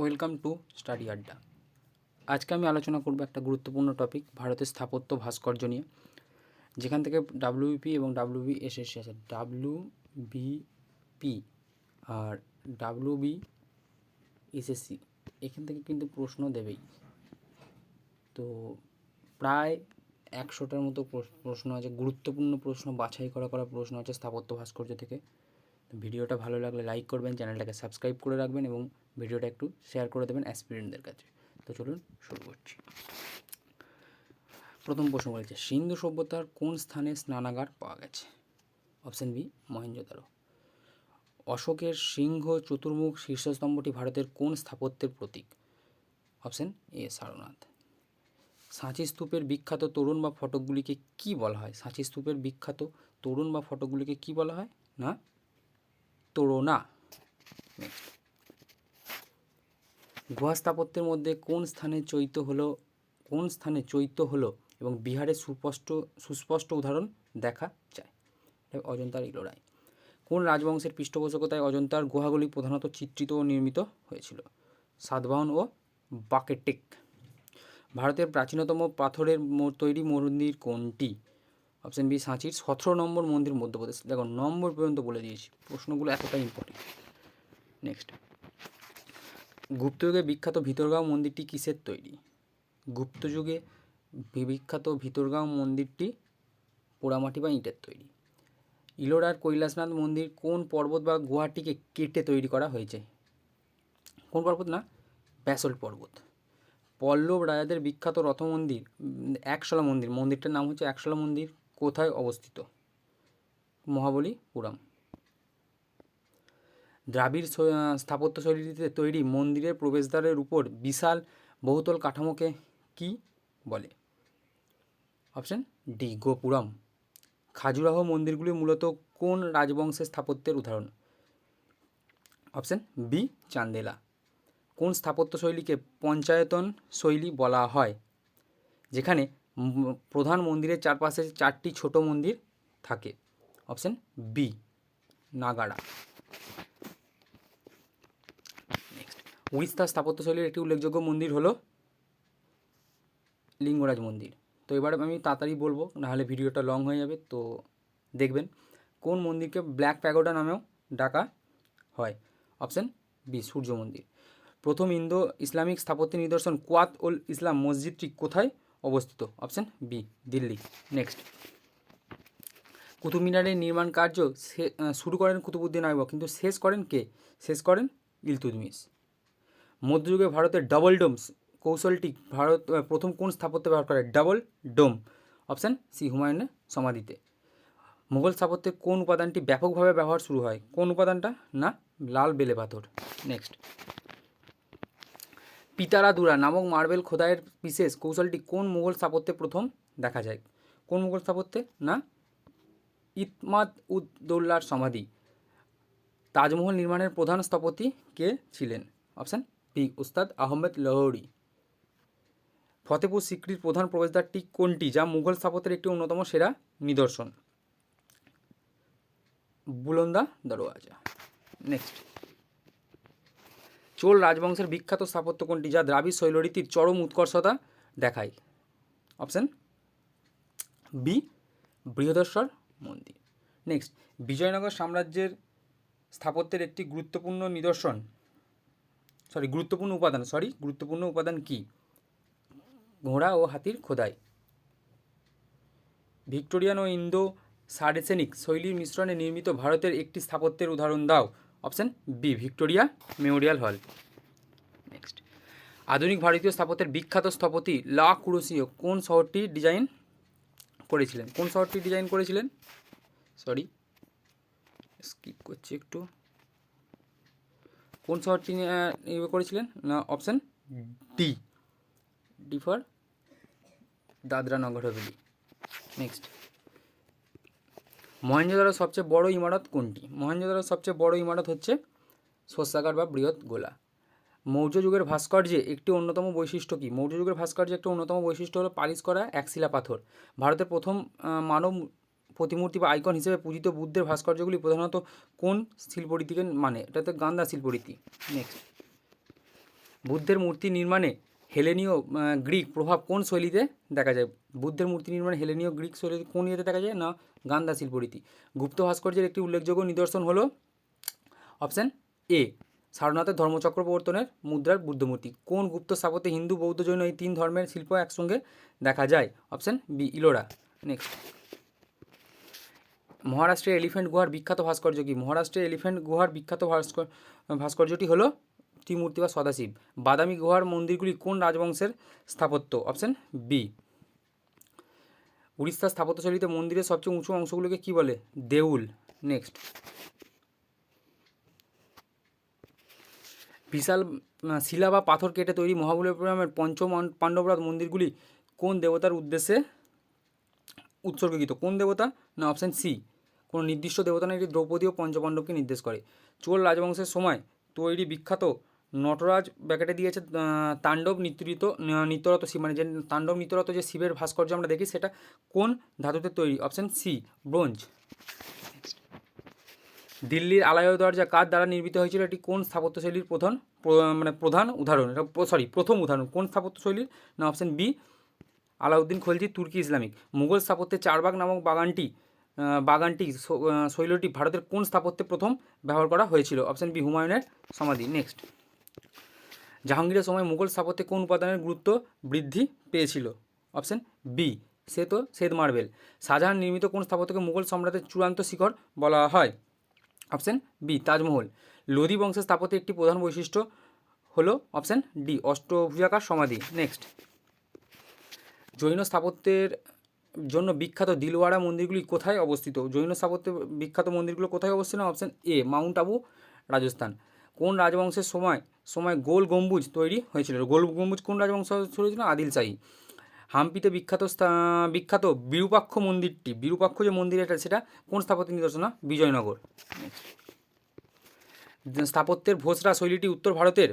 Welcome to study আড্ডা। আজকে আমি আলোচনা করব একটা গুরুত্বপূর্ণ টপিক, ভারতের স্থাপত্য ভাস্কর্য নিয়ে, যেখান থেকে ডাব্লিউপি এবং ডাব্লিউবি এসএসসি আছে ডাব্লিউ বিপি আর ডাব্লিউবি এসএসসি এখান থেকে কিন্তু প্রশ্ন দেবেই। তো প্রায় একশোটার মতো প্রশ- প্রশ্ন আছে, গুরুত্বপূর্ণ প্রশ্ন বাছাই করা করা প্রশ্ন আছে স্থাপত্য ভাস্কর্য থেকে। ভিডিওটা ভালো লাগলে লাইক করবেন, চ্যানেলটাকে সাবস্ক্রাইব করে রাখবেন এবং ভিডিওটা একটু শেয়ার করে দেবেন অ্যাসপিরেন্টদের কাছে। তো চলুন শুরু করছি। প্রথম প্রশ্ন বলেছে, সিন্ধু সভ্যতার কোন স্থানে স্নানাগার পাওয়া গেছে? অপশন বি মহেঞ্জোদারো অশোকের সিংহ চতুর্মুখ শীর্ষস্তম্ভটি ভারতের কোন স্থাপত্যের প্রতীক? Option A Sarnath. সাঁচি স্তূপের বিখ্যাত তরুণ বা ফটকগুলিকে কি বলা হয়? সাঁচি স্তূপের বিখ্যাত তরুণ বা ফটকগুলিকে কি বলা হয়? না? তোরণা নেক্সট গুহা স্থাপত্যের মধ্যে কোন স্থানে চৈত্য হলো, কোন স্থানে চৈত্য হলো এবং বিহারের সুস্পষ্ট সুস্পষ্ট উদাহরণ দেখা যায়। অজন্তার ইলোরায় কোন রাজবংশের পৃষ্ঠপোষকতায় অজন্তার গুহাগুলি প্রধানত চিত্রিত ও নির্মিত হয়েছিল? সাতবাহন ও বাকেটেক। ভারতের প্রাচীনতম পাথরের তৈরি মন্দির কোনটি? অপশন বি, সাঁচির। সতেরো নম্বর মন্দির মধ্যপ্রদেশ। দেখো, নম্বর পর্যন্ত বলে দিয়েছি। প্রশ্নগুলো এতটাই ইম্পর্টেন্ট নেক্সট গুপ্তযুগে বিখ্যাত ভিতরগাঁও মন্দিরটি কিসের তৈরি? গুপ্তযুগে বিখ্যাত ভিতরগাঁও মন্দিরটি পোড়ামাটি বা ইটের তৈরি। ইলোরার কৈলাসনাথ মন্দির কোন পর্বত বা গুহাটিকে কেটে তৈরি করা হয়েছে? কোন পর্বত না ব্যাসল পর্বত। পল্লব রাজাদের বিখ্যাত রথ মন্দির একশলা মন্দির, মন্দিরটার নাম হচ্ছে একশলা মন্দির, কোথায় অবস্থিত? মহাবলীপুরম। দ্রাবিড় স্থাপত্যশৈলীতে তৈরি মন্দিরের প্রবেশদ্বারের উপর বিশাল বহুতল কাঠামোকে কি বলে? Option D, gopuram. খাজুরাহ মন্দিরগুলি মূলত কোন রাজবংশের স্থাপত্যের উদাহরণ? Option B, Chandela. কোন স্থাপত্য শৈলীকে পঞ্চায়তন শৈলী বলা হয়? যেখানে প্রধান মন্দিরের চারপাশে চারটি ছোট মন্দির থাকে। Option B, Nagara. উড়িষ্যার স্থাপত্যশৈলীর একটি উল্লেখযোগ্য মন্দির হলো লিঙ্গরাজ মন্দির। তো এবার আমি তাড়াতাড়ি বলব, নাহলে ভিডিওটা লং হয়ে যাবে, তো দেখবেন কোন মন্দিরকে ব্ল্যাক প্যাগোডা নামেও ডাকা হয়। অপশন বি, সূর্য মন্দির। প্রথম ইন্দো ইসলামিক স্থাপত্যের নিদর্শন কোয়াত উল ইসলাম মসজিদটি কোথায় অবস্থিত? Option B, Delhi. Next Qutub মিনারের নির্মাণ কার্য শুরু করেন কুতুবুদ্দিন আইবক কিন্তু শেষ করেন কে? শেষ করেন ইলতুতমিশ। মধ্যযুগে ভারতের ডাবল ডোমস কৌশলটি ভারত প্রথম কোন স্থাপত্য ব্যবহার করে? ডাবল ডোম অপশান সি হুমায়ুনের সমাধিতে। মুঘল স্থাপত্যে কোন উপাদানটি ব্যাপকভাবে ব্যবহার শুরু হয়? কোন উপাদানটা? না, লাল বেলে পাথর। নেক্সট পিতারা পিতারাদুরা নামক মার্বেল খোদাইয়ের বিশেষ কৌশলটি কোন মুঘল স্থাপত্যে প্রথম দেখা যায়? কোন মুঘল স্থাপত্যে? না, ইতমাদ উদ দৌল্লার সমাধি। তাজমহল নির্মাণের প্রধান স্থপতি কে ছিলেন? অপশান বি উস্তাদ আহমেদ লাহোরি। ফতেপুর সিক্রির প্রধান প্রবেশদ্বারটি কোনটি? যা মুঘল স্থাপত্যের একটি অন্যতম সেরা নিদর্শন। বুলন্দা দরওয়াজা। নেক্সট চোল রাজবংশের বিখ্যাত স্থাপত্য কোনটি? যা দ্রাবিড় শৈলরীতির চরম উৎকর্ষতা দেখায়। অপশান বি বৃহদেশ্বর মন্দির। নেক্সট বিজয়নগর সাম্রাজ্যের স্থাপত্যের একটি গুরুত্বপূর্ণ নিদর্শন। সরি গুরুত্বপূর্ণ উপাদান সরি গুরুত্বপূর্ণ উপাদান কি? ঘোড়া ও হাতির খোদাই। ভিক্টোরিয়ান ও ইন্দো সারেসেনিক শৈলীর মিশ্রণে নির্মিত ভারতের একটি স্থাপত্যের উদাহরণ দাও। Option B Victoria Memorial Hall. Next আধুনিক ভারতীয় স্থাপত্যের বিখ্যাত স্থপতি লা কুরোসিও কোন শহরটি ডিজাইন করেছিলেন? কোন শহরটি ডিজাইন করেছিলেন? সরি স্কিপ করছি একটু। কোন শহরটি ইয়ে করেছিলেন? না option D D for Dadra Nagar Haveli next মহেঞ্জোদারোর সবচেয়ে বড় ইমারত কোনটি? মহেঞ্জোদারোর সবচেয়ে বড় ইমারত হচ্ছে শস্যাগার বা বৃহৎ গোলা। মৌর্য যুগের ভাস্কর্যে একটি অন্যতম বৈশিষ্ট্য কি? মৌর্য যুগের ভাস্কর্যে একটি অন্যতম বৈশিষ্ট্য হলো পালিশ করা একশিলা পাথর। ভারতের প্রথম মানব প্রতিমূর্তি বা আইকন হিসেবে পূজিত বুদ্ধের ভাস্কর্যগুলি প্রধানত কোন শিল্পরীতিকে মানে? এটা তো গান্ধা শিল্পরীতি। নেক্সট বুদ্ধের মূর্তি নির্মাণে হেলেনীয় গ্রিক প্রভাব কোন শৈলীতে দেখা যায়? বুদ্ধের মূর্তি নির্মাণে হেলেনীয়, গ্রিক শৈলীতে কোন ইয়েতে দেখা যায়? না গান্ধা শিল্পরীতি। গুপ্ত ভাস্কর্যের একটি উল্লেখযোগ্য নিদর্শন হলো অপশান এ সারনাথের ধর্মচক্র প্রবর্তনের মুদ্রার বুদ্ধমূর্তি। কোন গুপ্ত স্থাপত্যে হিন্দু, বৌদ্ধ, জৈন এই তিন ধর্মের শিল্প একসঙ্গে দেখা যায়? Option B Ellora. নেক্সট মহারাষ্ট্রের এলিফ্যান্ট গুহার বিখ্যাত ভাস্কর্য কি? মহারাষ্ট্রের এলিফ্যান্ট গুহার বিখ্যাত ভাস্কর, ভাস্কর্যটি হলো ত্রিমূর্তি বা সদাশিব। বাদামি গুহার মন্দিরগুলি কোন রাজবংশের স্থাপত্য? Option B. উড়িষ্যার স্থাপত্যশৈলীতে মন্দিরের সবচেয়ে উঁচু অংশগুলোকে কি বলে? দেউল। নেক্সট। বিশাল শিলা বা পাথর কেটে তৈরি মহাবলীপুরমের পঞ্চম পাণ্ডবরাজ মন্দিরগুলি কোন দেবতার উদ্দেশ্যে উৎসর্গীকৃত? কোন দেবতা? না, অপশান সি। কোনো নির্দিষ্ট দেবতা না এটি দ্রৌপদী ও পঞ্চপাণ্ডবকে নির্দেশ করে। চোল রাজবংশের সময় তৈরি বিখ্যাত নটরাজ ব্যাকেটে দিয়েছে তাণ্ডব নৃত্যরিত নৃত্যরত শিব। মানে যে তাণ্ডব নৃত্যরত যে শিবের ভাস্কর্য আমরা দেখি, সেটা কোন ধাতুতে তৈরি? Option C, bronze. দিল্লির আলায় দরজা কার দ্বারা নির্মিত হয়েছিল? এটি কোন স্থাপত্যশৈলীর প্রধান মানে প্রধান উদাহরণ? এটা সরি প্রথম উদাহরণ। কোন স্থাপত্যশৈলীর? না, অপশান বি, আলাউদ্দিন খলজি, তুর্কি ইসলামিক। মুঘল স্থাপত্যের চারবাগ নামক বাগানটি বাগানটি শৈলটি ভারতের কোন স্থাপত্যে প্রথম ব্যবহার করা হয়েছিল? অপশান বি, হুমায়ুনের সমাধি। নেক্সট। জাহাঙ্গীরের সময় মুঘল স্থাপত্যে কোন উপাদানের গুরুত্ব বৃদ্ধি পেয়েছিল? অপশান বি সে তো শ্বেত মার্বেল। শাহজাহান নির্মিত কোন স্থাপত্যকে মুঘল সম্রাটের চূড়ান্ত শিখর বলা হয়? Option B, Taj Mahal. লোধি বংশের স্থাপত্যে একটি প্রধান বৈশিষ্ট্য হলো, অপশান ডি, অষ্টভুজাকার সমাধি। নেক্সট। জৈন স্থাপত্যের জন্য বিখ্যাত দিলওয়াড়া মন্দিরগুলি কোথায় অবস্থিত? জৈন স্থাপত্যের বিখ্যাত মন্দিরগুলো কোথায় অবস্থিত? Option A Mount Abu Rajasthan. কোন রাজবংশের সময় সময় গোল গম্বুজ তৈরি হয়েছিল? গোল গম্বুজ কোন রাজবংশ শুরু হয়েছিল? আদিল শাহী। হাম্পিতে বিখ্যাত বিখ্যাত বিরূপাক্ষ মন্দিরটি, বিরূপাক্ষ যে মন্দির এটা, সেটা কোন স্থাপত্য নিদর্শনা? বিজয়নগর। স্থাপত্যের ভোসরা শৈলীটি উত্তর ভারতের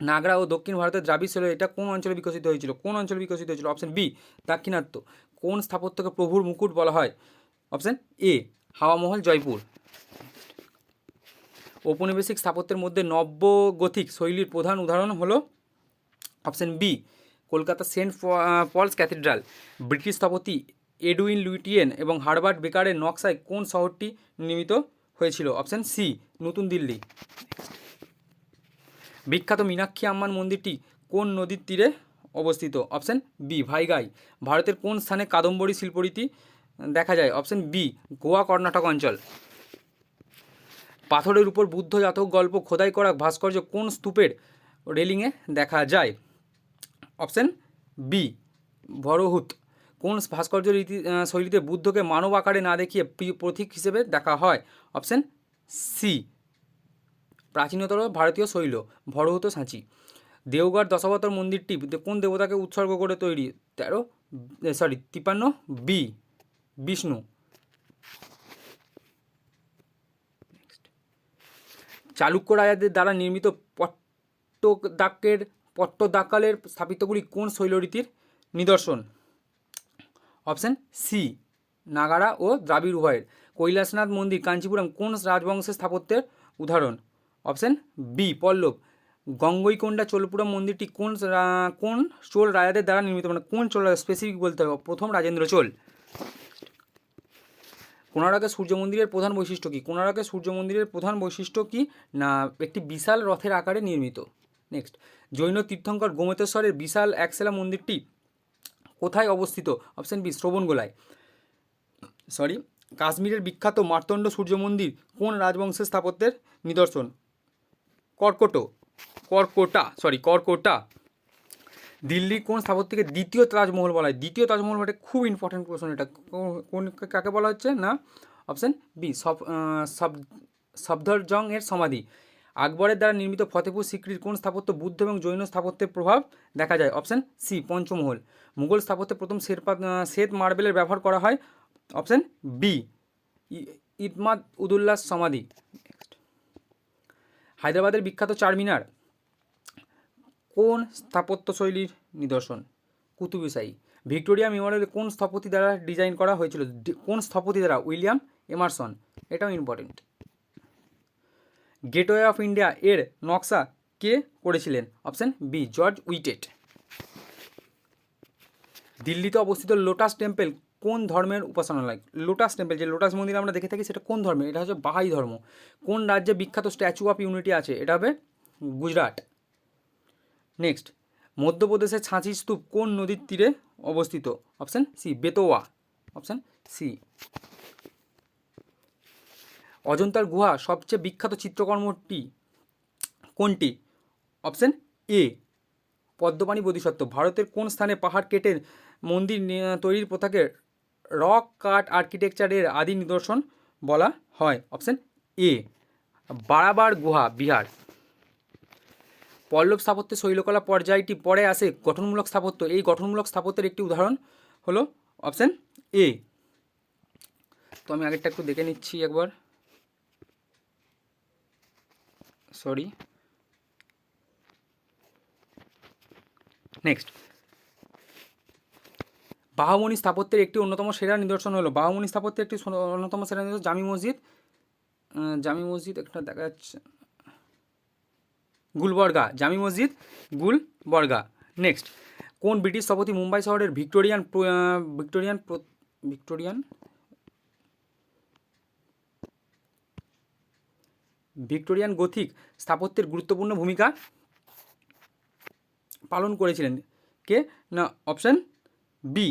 নাগরা ও দক্ষিণ ভারতের দ্রাবিড় শৈলী এটা কোন অঞ্চলে বিকশিত হয়েছিল? কোন অঞ্চলে বিকশিত হয়েছিল? অপশন বি দাক্ষিণাত্য। কোন স্থাপত্যকে প্রভুর মুকুট বলা হয়? Option A Hawa Mahal, Jaipur. ঔপনিবেশিক স্থাপত্যের মধ্যে নব্য গথিক শৈলীর প্রধান উদাহরণ হলো option B Kolkata saint Paul's cathedral. British স্থপতি এডুইন লুইটিয়েন এবং হার্বার্ট বেকারের নকশায় কোন শহরটি নির্মিত হয়েছিল? অপশন সি নতুন দিল্লি। বিখ্যাত মীনাক্ষী আম্মান মন্দিরটি কোন নদীর তীরে অবস্থিত? Option B, Vaigai. ভারতের কোন স্থানে কাদম্বরী শিল্পরীতি দেখা যায়? অপশন বি, গোয়া, কর্ণাটক অঞ্চল। পাথরের উপর বুদ্ধ জাতক গল্প খোদাই করা ভাস্কর্য কোন স্তূপের রেলিংয়ে দেখা যায়? অপশন বি বড়হুত কোন ভাস্কর্য রীতি শৈলীতে বুদ্ধকে মানব আকারে না দেখিয়ে প্রি- প্রতীক হিসেবে দেখা হয়? অপশন সি প্রাচীনতর ভারতীয় শৈল ভরহুত সাঁচি। দেওগড় দশাবতার মন্দিরটি কোন দেবতাকে উৎসর্গ করে তৈরি? তেরো সরি তিপ্পান্ন, বি, বিষ্ণু। চালুক্য রাজাদের দ্বারা নির্মিত পট্টদাকের, পট্টদাকালের স্থাপিতগুলি কোন শৈলরীতির? নিদর্শন। অপশান সি নাগারা ও দ্রাবিড় উভয়ের। কৈলাসনাথ মন্দির, কাঞ্চিপুরম কোন রাজবংশের স্থাপত্যের উদাহরণ? অপশান বি, পল্লব। গঙ্গৈকোন্ডা চোলপুরম মন্দিরটি কোন কোন চোল রাজাদের দ্বারা নির্মিত? মানে কোন চোল স্পেসিফিক বলতে হবে? প্রথম রাজেন্দ্র চোল। কোণারকের সূর্য মন্দিরের প্রধান বৈশিষ্ট্য কী? কোণারকের সূর্য মন্দিরের প্রধান বৈশিষ্ট্য কী? না, একটি বিশাল রথের আকারে নির্মিত। নেক্সট জৈন তীর্থঙ্কর গোমতেশ্বরের বিশাল একশেলা মন্দিরটি কোথায় অবস্থিত? অপশন বি শ্রবণগোলায় সরি কাশ্মীরের বিখ্যাত মার্তণ্ড সূর্য মন্দির কোন রাজবংশের স্থাপত্যের নিদর্শন? কর্কট, কর্কটা সরি কর্কটা। দিল্লির কোন স্থাপত্যকে দ্বিতীয় তাজমহল বলা হয়? দ্বিতীয় তাজমহল মানে খুব ইম্পর্টেন্ট প্রশ্ন এটা। কোন কাকে বলা হচ্ছে? না? অপশান বি সব সব, সফদরজং এর সমাধি। আকবরের দ্বারা নির্মিত ফতেপুর সিক্রির কোন স্থাপত্য বুদ্ধ এবং জৈন স্থাপত্যের প্রভাব দেখা যায়? Option C Panch Mahal. Mughal স্থাপত্যে প্রথম শেরপা শ্বেত মার্বেলের ব্যবহার করা হয়। অপশান বি ইতমাদ উদুল্লাহ সমাধি। হায়দ্রাবাদের বিখ্যাত চারমিনার কোন স্থাপত্যশৈলীর নিদর্শন? কুতুবশাহী ভিক্টোরিয়া মেমোরিয়াল কোন স্থপতি দ্বারা ডিজাইন করা হয়েছিল? কোন স্থপতি দ্বারা? William Emerson. এটাও ইম্পর্টেন্ট গেটওয়ে অফ ইন্ডিয়া এর নকশা কে করেছিলেন? Option B, George Wittet. দিল্লিতে অবস্থিত লোটাস টেম্পল কোন ধর্মের উপাসনালয় লোটাস টেম্পল যে লোটাস মন্দির আমরা দেখে থাকি সেটা কোন ধর্মের? এটা হচ্ছে বাহাই ধর্ম। কোন রাজ্যে বিখ্যাত স্ট্যাচু অফ ইউনিটি আছে? এটা হবে গুজরাট। নেক্সট মধ্যপ্রদেশের ছাঁচি স্তূপ কোন নদীর তীরে অবস্থিত? Option C Betwa. Option C অজন্তার গুহা সবচেয়ে বিখ্যাত চিত্রকর্মটি কোনটি? Option A Padmapani Bodhisattva. ভারতের কোন স্থানে পাহাড় কেটে মন্দির তৈরির প্রথাকে রক কাট আর্কিটেকচারের আদি নিদর্শন বলা হয়। অপশান এ, বারাবার গুহা, বিহার। পল্লব স্থাপত্যের শৈলকলা পর্যায়টি পরে আসে গঠনমূলক স্থাপত্য। এই গঠনমূলক স্থাপত্যের একটি উদাহরণ হলো অপশান এ। তো আমি আগেরটা একটু দেখে নিচ্ছি একবার। সরি নেক্সট বাহুমণি স্থাপত্যের একটি অন্যতম সেরা নিদর্শন হলো বাহুমণি স্থাপত্যের একটি অন্যতম সেরা নিদর্শন জামি মসজিদ। জামি মসজিদ একটা দেখা যাচ্ছে। গুলবর্গা, জামি মসজিদ, গুলবর্গা। নেক্সট কোন ব্রিটিশ স্থপতি মুম্বাই শহরের Victorian Victorian Victorian? Victorian Gothic স্থাপত্যের গুরুত্বপূর্ণ ভূমিকা পালন করেছিলেন। কে? না option B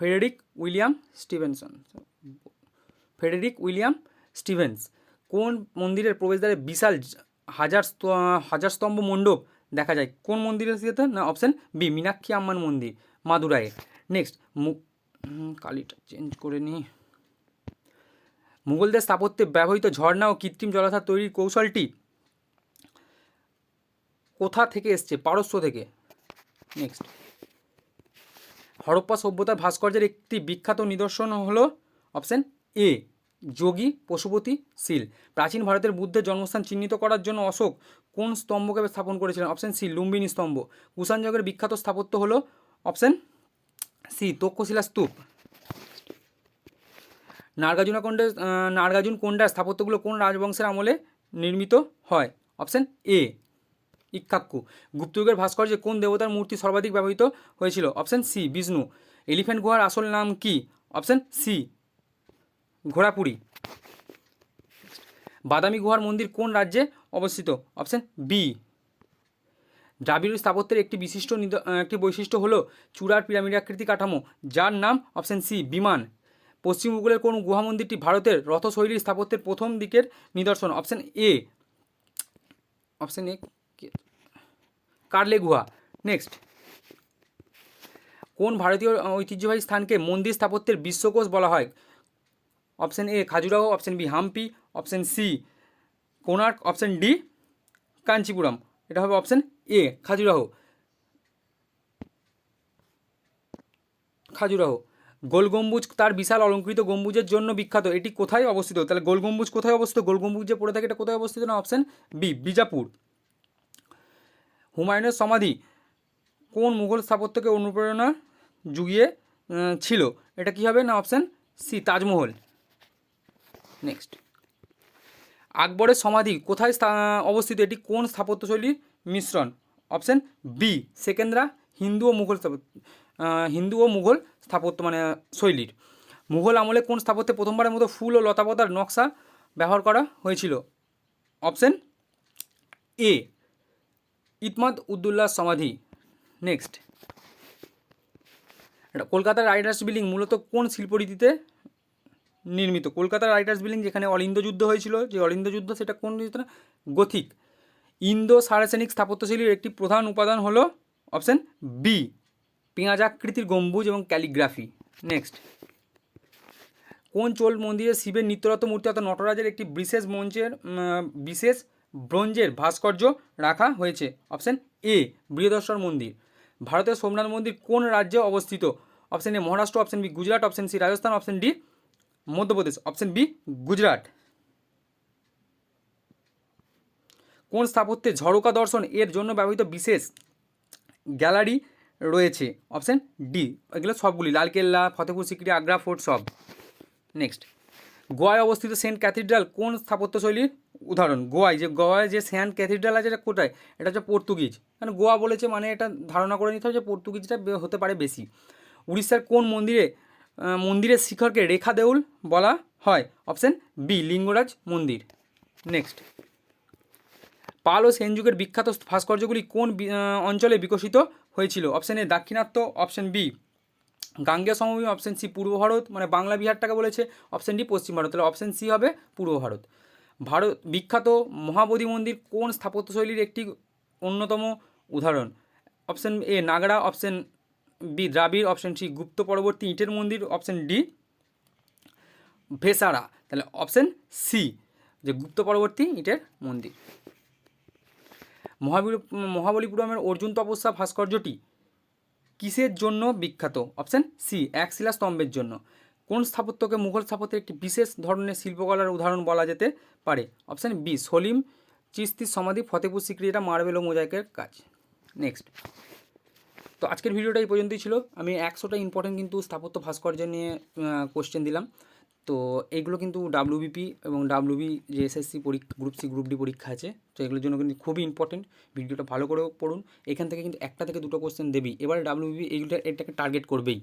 Frederick William Stevenson. Frederick William Stevens. কোন মন্দিরের প্রবেশদ্বারে বিশাল হাজার হাজার স্তম্ভ মণ্ডপ দেখা যায়? কোন মন্দিরের সাথে না, অপশান বি, মীনাক্ষী আম্মান মন্দির মাদুরায়ে নেক্সট, মু কালিটা চেঞ্জ করে নিই মুঘলদের স্থাপত্যে ব্যবহৃত ঝর্ণা ও কৃত্রিম জলাধার তৈরির কৌশলটি কোথা থেকে এসছে? পারস্য থেকে। নেক্সট হরপ্পা সভ্যতার ভাস্কর্যের একটি বিখ্যাত নিদর্শন হলো অপশান এ, যোগী পশুপতি শিল। প্রাচীন ভারতের বুদ্ধের জন্মস্থান চিহ্নিত করার জন্য অশোক কোন স্তম্ভকে স্থাপন করেছিলেন? অপশান সি, লুম্বিনী স্তম্ভ। কুষাণযুগের বিখ্যাত স্থাপত্য হলো অপশান সি, তক্ষশিলা স্তূপ। নার্গাজুনা কোন্ডের নার্গাজুন কোন্ডার স্থাপত্যগুলো কোন রাজবংশের আমলে নির্মিত হয়? অপশান এ ইক্কাক্কু। গুপ্তযুগের ভাস্কর্যে কোন দেবতার মূর্তি সর্বাধিক ব্যবহৃত হয়েছিল? Option C, Vishnu. এলিফ্যান্ট গুহার আসল নাম কি? Option C, Gharapuri. বাদামি গুহার মন্দির কোন রাজ্যে অবস্থিত? অপশান বি, দ্রাবিড় স্থাপত্যের একটি বিশিষ্ট একটি বৈশিষ্ট্য হলো চূড়ার পিরামিড আকৃতি কাঠামো, যার নাম অপশান সি, বিমান। পশ্চিম উপকূলের কোন গুহা মন্দিরটি ভারতের রথশৈলীর স্থাপত্যের প্রথম দিকের নিদর্শন? Option A option A Karle গুহা নেক্সট কোন ভারতীয় ঐতিহ্যবাহী স্থানকে মন্দির স্থাপত্যের বিশ্বকোষ বলা হয়? Option A Khajuraho. Option B Hampi. Option C Konark option D Kanchipuram. এটা হবে অপশান এ খাজুরাহো। খাজুরাহো। গোল গম্বুজ তার বিশাল অলঙ্কৃত গম্বুজের জন্য বিখ্যাত। এটি কোথায় অবস্থিত? তাহলে গোল গম্বুজ কোথায় অবস্থিত? গোল গম্বুজ যে পড়ে থাকে, এটা কোথায় অবস্থিত না? Option B Bijapur. হুমায়ুনের সমাধি কোন মুঘল স্থাপত্যকে অনুপ্রেরণা আহ, ছিল? এটা কী হবে না অপশান সি তাজমহল। নেক্সট। আকবরের সমাধি কোথায় অবস্থিত? এটি কোন স্থাপত্যশৈলীর মিশ্রণ? অপশান বি সেকেন্দ্রা হিন্দু ও মুঘল স্থাপত্য হিন্দু ও মুঘল স্থাপত্য মানে শৈলীর। মুঘল আমলে কোন স্থাপত্যে প্রথমবারের মতো ফুল ও লতাপাতার নকশা ব্যবহার করা হয়েছিল? অপশান এ ইতমাদ উদ্দুল্লাহ সমাধি। নেক্সট কলকাতার রাইডার্স বিল্ডিং মূলত কোন শিল্পরীতিতে নির্মিত? কলকাতার রাইটার্স বিল্ডিং যেখানে অলিন্দ যুদ্ধ হয়েছিল, যে অলিন্দ যুদ্ধ সেটা কোন গথিক। ইন্দো সারাসেনিক স্থাপত্যশৈলীর একটি প্রধান উপাদান হলো অপশান বি পেঁয়াজাকৃতির গম্বুজ এবং ক্যালিগ্রাফি। নেক্সট কোন চোল মন্দিরে শিবের নিত্যরত মূর্তি অর্থাৎ নটরাজের একটি বিশেষ মঞ্চের বিশেষ ব্রোঞ্জের ভাস্কর্য রাখা হয়েছে। অপশান এ, বৃহদশ্বর মন্দির। ভারতের সোমনাথ মন্দির কোন রাজ্যে অবস্থিত? Option A, Maharashtra. Option B, Gujarat. Option C, Rajasthan. Option D, Madhya Pradesh. Option B, Gujarat. কোন স্থাপত্যে ঝরোকা দর্শন এর জন্য ব্যবহৃত বিশেষ গ্যালারি রয়েছে? অপশান ডি, এগুলো সবগুলি। লালকেল্লা ফতেপুর সিক্রি, আগ্রা, ফোর্ট সব। নেক্সট। গোয়ায় অবস্থিত সেন্ট ক্যাথিড্রাল কোন স্থাপত্যশৈলীর উদাহরণ, গোয়ায়, যে গোয়ায় যে সেন্ট ক্যাথিড্রাল আছে, এটা কোথায়? এটা হচ্ছে পর্তুগিজ। মানে গোয়া বলেছে মানে এটা ধারণা করে নিতে হবে যে পর্তুগিজটা হতে পারে বেশি। উড়িষ্যার কোন মন্দিরে মন্দিরের শিখরকে রেখা দেউল বলা হয়? অপশন বি, লিঙ্গরাজ মন্দির। নেক্সট। পাল ও সেন যুগের বিখ্যাত ভাস্কর্যগুলি কোন অঞ্চলে বিকশিত হয়েছিল? অপশন এ, দাক্ষিণাত্য, অপশন বি, গাঙ্গেয় সমভূমি, অপশন সি, পূর্ব ভারত মানে বাংলা বিহারটাকে বলেছে, অপশন ডি, পশ্চিম ভারত। তাহলে অপশন সি হবে পূর্ব ভারত। ভারত বিখ্যাত মহাবোধি মন্দির কোন স্থাপত্যশৈলীর একটি অন্যতম উদাহরণ? Option A Nagara, option B Dravida, option C Gupta পরবর্তী ইটের মন্দির, অপশন ডি ভেসারা তাহলে অপশন সি, যে গুপ্ত পরবর্তী ইটের মন্দির। মহাবলী মহাবলীপুরমের অর্জুন তপস্যা ভাস্কর্যটি কিসের জন্য বিখ্যাত? অপশন সি, এক শিলা স্তম্ভের জন্য। কোন স্থাপত্যকে মুঘল স্থাপত্যের একটি বিশেষ ধরনের শিল্পকলার উদাহরণ বলা যেতে পারে? অপশান বি সলিম চিস্তির সমাধি, ফতেপুর সিক্রি এটা মার্বেল ও মোজাইকের কাজ। নেক্সট তো আজকের ভিডিওটা এই পর্যন্তই ছিল। আমি একশোটা ইম্পর্টেন্ট কিন্তু স্থাপত্য ভাস্কর্য নিয়ে কোশ্চেন দিলাম। তো এইগুলো কিন্তু ডাব্লিউবিপি এবং ডাব্লিউবি যে এসএসসি পরীক্ষা গ্রুপ সি গ্রুপ ডি পরীক্ষা আছে। তো এগুলোর জন্য কিন্তু খুবই ইম্পর্টেন্ট ভিডিওটা ভালো করে পড়ুন। এখান থেকে কিন্তু একটা থেকে দুটো কোশ্চেন দেবেই। এবারে ডাব্লিউবিপি এইগুলো এটাকে টার্গেট করবেই।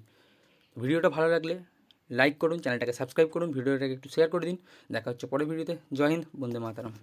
ভিডিওটা ভালো লাগলে লাইক করুন চ্যানেলটাকে সাবস্ক্রাইব করুন ভিডিওটাকে একটু শেয়ার করে দিন। দেখা হচ্ছে পরের ভিডিওতে জয় হিন্দ, বন্দে মাতারাম।